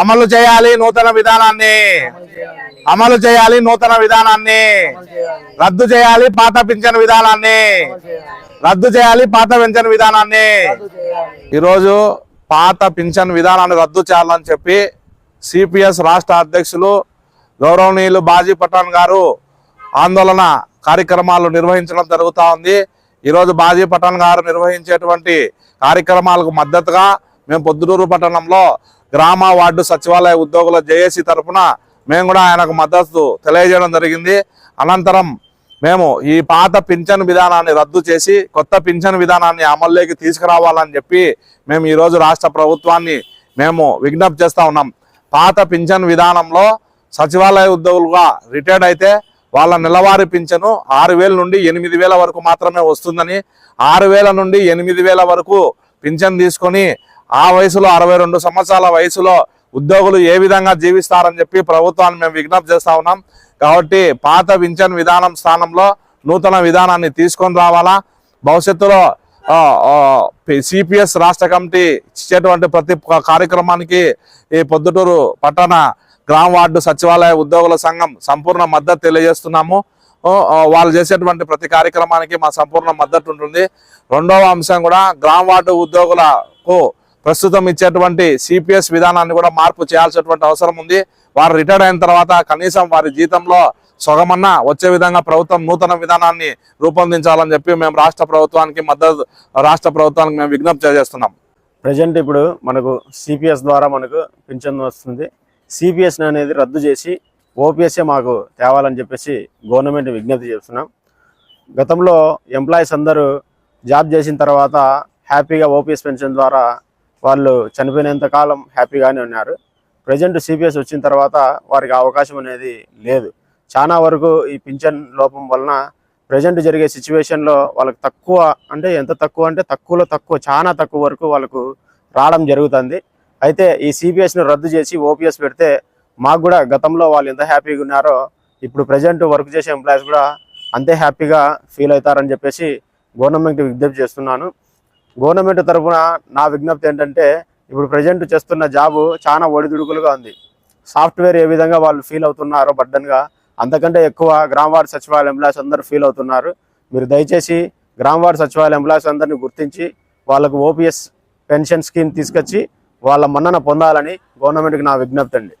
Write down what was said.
అమలు చేయాలి నూతన విధానాన్ని. అమలు చేయాలి నూతన విధానాన్ని. రద్దు చేయాలి పాత పింఛన్ విధానాన్ని. రద్దు చేయాలి పాత పింఛన్ విధానాన్ని. ఈరోజు పాత పింఛన్ విధానాన్ని రద్దు చేయాలని చెప్పి సిపిఎస్ రాష్ట్ర అధ్యక్షులు గౌరవనీయులు బాజీ పఠాన్ గారు ఆందోళన కార్యక్రమాలు నిర్వహించడం జరుగుతూ ఉంది. ఈరోజు బాజీ పఠాన్ గారు నిర్వహించేటువంటి కార్యక్రమాలకు మద్దతుగా మేము పొద్దుటూరు పట్టణంలో గ్రామ వార్డు సచివాలయ ఉద్యోగుల జేఏసీ తరఫున మేము కూడా ఆయనకు మద్దతు తెలియజేయడం జరిగింది. అనంతరం మేము ఈ పాత పింఛన్ విధానాన్ని రద్దు చేసి కొత్త పింఛన్ విధానాన్ని అమల్లోకి తీసుకురావాలని చెప్పి మేము ఈరోజు రాష్ట్ర ప్రభుత్వాన్ని మేము విజ్ఞప్తి చేస్తూ ఉన్నాం. పాత పింఛన్ విధానంలో సచివాలయ ఉద్యోగులుగా రిటైర్డ్ అయితే వాళ్ళ నెలవారీ పింఛను ఆరు వేల నుండి ఎనిమిది వేల వరకు మాత్రమే వస్తుందని ఆరు వేల నుండి ఎనిమిది వేల వరకు పింఛన్ తీసుకొని ఆ వయసులో అరవై రెండు సంవత్సరాల వయసులో ఉద్యోగులు ఏ విధంగా జీవిస్తారని చెప్పి ప్రభుత్వాన్ని మేము విజ్ఞప్తి చేస్తా ఉన్నాం. కాబట్టి పాత పింఛన్ విధానం స్థానంలో నూతన విధానాన్ని తీసుకొని రావాలా? భవిష్యత్తులో సిపిఎస్ రాష్ట్ర కమిటీ ఇచ్చేటువంటి ప్రతి కార్యక్రమానికి ఈ పొద్దుటూరు పట్టణ గ్రామ వార్డు సచివాలయ ఉద్యోగుల సంఘం సంపూర్ణ మద్దతు తెలియజేస్తున్నాము. వాళ్ళు చేసేటువంటి ప్రతి కార్యక్రమానికి మా సంపూర్ణ మద్దతు ఉంటుంది. రెండవ అంశం కూడా గ్రామ వార్డు ఉద్యోగులకు ప్రస్తుతం ఇచ్చేటువంటి సిపిఎస్ విధానాన్ని కూడా మార్పు చేయాల్సినటువంటి అవసరం ఉంది. వారు రిటైర్డ్ అయిన తర్వాత కనీసం వారి జీతంలో సొగమన్నా వచ్చే విధంగా ప్రభుత్వం నూతన విధానాన్ని రూపొందించాలని చెప్పి మేము రాష్ట్ర ప్రభుత్వానికి మద్దతు రాష్ట్ర ప్రభుత్వానికి మేము విజ్ఞప్తి చేస్తున్నాం. ప్రజెంట్ ఇప్పుడు మనకు సిపిఎస్ ద్వారా మనకు పింఛన్ వస్తుంది. సిపిఎస్ అనేది రద్దు చేసి ఓపీఎస్ఏ మాకు తేవాలని చెప్పేసి గవర్నమెంట్ విజ్ఞప్తి చేస్తున్నాం. గతంలో ఎంప్లాయీస్ అందరూ జాబ్ చేసిన తర్వాత హ్యాపీగా ఓపీఎస్ పెన్షన్ ద్వారా వాళ్ళు చనిపోయినంత కాలం హ్యాపీగానే ఉన్నారు. ప్రజెంట్ సిపిఎస్ వచ్చిన తర్వాత వారికి అవకాశం అనేది లేదు. చాలా వరకు ఈ పింఛన్ లోపం వలన ప్రజెంట్ జరిగే సిచ్యువేషన్లో వాళ్ళకి తక్కువ అంటే ఎంత తక్కువ అంటే తక్కువలో తక్కువ చాలా తక్కువ వరకు వాళ్ళకు రావడం జరుగుతుంది. అయితే ఈ సిపిఎస్ను రద్దు చేసి ఓపీఎస్ పెడితే మాకు కూడా గతంలో వాళ్ళు ఎంత హ్యాపీగా ఉన్నారో ఇప్పుడు ప్రజెంట్ వర్క్ చేసే ఎంప్లాయీస్ కూడా అంతే హ్యాపీగా ఫీల్ అవుతారని చెప్పేసి గవర్నమెంట్ విజ్ఞప్తి చేస్తున్నాను. గవర్నమెంట్ తరఫున నా విజ్ఞప్తి ఏంటంటే ఇప్పుడు ప్రజెంట్ చేస్తున్న జాబు చాలా ఒడిదుడుకులుగా ఉంది. సాఫ్ట్వేర్ ఏ విధంగా వాళ్ళు ఫీల్ అవుతున్నారో బడ్డన్గా అంతకంటే ఎక్కువ గ్రామ వార్డు సచివాలయ ఎంప్లాయీస్ అందరూ ఫీల్ అవుతున్నారు. మీరు దయచేసి గ్రామ వార్డు సచివాలయ ఎంప్లాయీస్ అందరినీ గుర్తించి వాళ్ళకు ఓపీఎస్ పెన్షన్ స్కీమ్ తీసుకొచ్చి వాళ్ళ మన్నన పొందాలని గవర్నమెంట్కి నా విజ్ఞప్తి అండి.